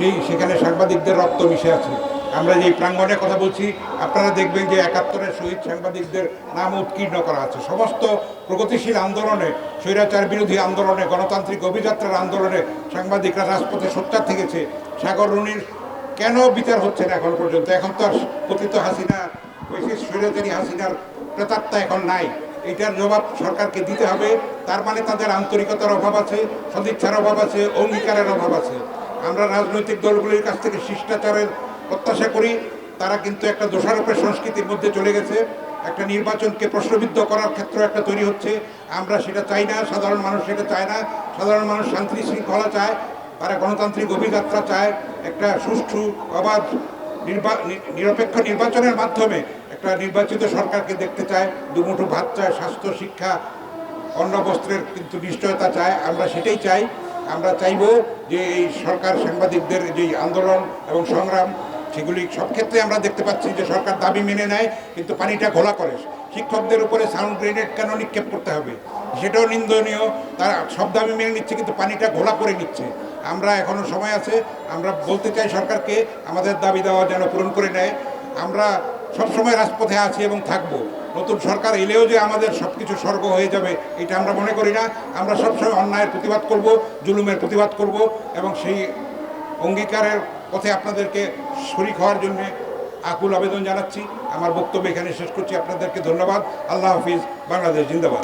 সেই, সেখানে সাংবাদিকদের রক্ত মিশে আছে। আমরা যে প্রাঙ্গণে কথা বলছি, আপনারা দেখবেন যে একাত্তরের শহীদ সাংবাদিকদের নাম উৎকীর্ণ করা আছে। সমস্ত প্রগতিশীল আন্দোলনে, স্বৈরাচার বিরোধী আন্দোলনে, গণতান্ত্রিক অভিযাত্রার আন্দোলনে সাংবাদিকরা রাজপথে সোচ্চার থেকেছে। সাগর রুনির কেন বিচার হচ্ছে না এখন পর্যন্ত? এখন তো আর পতিত হাসিনা স্বৈরাচারী হাসিনার প্রেতাত্মা এখন নাই। এটার জবাব সরকারকে দিতে হবে। তার মানে তাদের আন্তরিকতার অভাব আছে, সদিচ্ছার অভাব আছে, অঙ্গীকারের অভাব আছে। আমরা রাজনৈতিক দলগুলির কাছ থেকে শিষ্টাচারের প্রত্যাশা করি, তারা কিন্তু একটা দোষারোপের সংস্কৃতির মধ্যে চলে গেছে। একটা নির্বাচনকে প্রশ্নবিদ্ধ করার ক্ষেত্র একটা তৈরি হচ্ছে। আমরা সেটা চাই না, সাধারণ মানুষ সেটা চায় না। সাধারণ মানুষ শান্তি শৃঙ্খলা চায়, তারা গণতান্ত্রিক অভিযাত্রা চায়। একটা সুষ্ঠু, অবাধ নিরপেক্ষ নির্বাচনের মাধ্যমে একটা নির্বাচিত সরকারকে দেখতে চায়, দুমুঠো ভাত চায়, স্বাস্থ্য, শিক্ষা, অন্ন, বস্ত্রের কিন্তু নিশ্চয়তা চায়। আমরা সেটাই চাই। আমরা চাইব যে এই সরকার সাংবাদিকদের যে আন্দোলন এবং সংগ্রাম, সেগুলি সব ক্ষেত্রে আমরা দেখতে পাচ্ছি যে সরকার দাবি মেনে নেয়, কিন্তু পানিটা ঘোলা করে। শিক্ষকদের উপরে সাউন্ড গ্রেনেড কেন নিক্ষেপ করতে হবে? সেটাও নিন্দনীয়। তারা সব দাবি মেনে নিচ্ছে, কিন্তু পানিটা ঘোলা করে নিচ্ছে। আমরা এখনও সময় আছে, আমরা বলতে চাই সরকারকে, আমাদের দাবি দেওয়া যেন পূরণ করে নেয়। আমরা সবসময় রাজপথে আছি এবং থাকব। নতুন সরকার এলেও যে আমাদের সব কিছু স্বর্গ হয়ে যাবে, এটা আমরা মনে করি না। আমরা সবসময় অন্যায়ের প্রতিবাদ করব, জুলুমের প্রতিবাদ করব এবং সেই অঙ্গীকারের পথে আপনাদেরকে শরিক হওয়ার জন্যে আকুল আবেদন জানাচ্ছি। আমার বক্তব্য এখানে শেষ করছি। আপনাদেরকে ধন্যবাদ। আল্লাহ হাফিজ। বাংলাদেশ জিন্দাবাদ।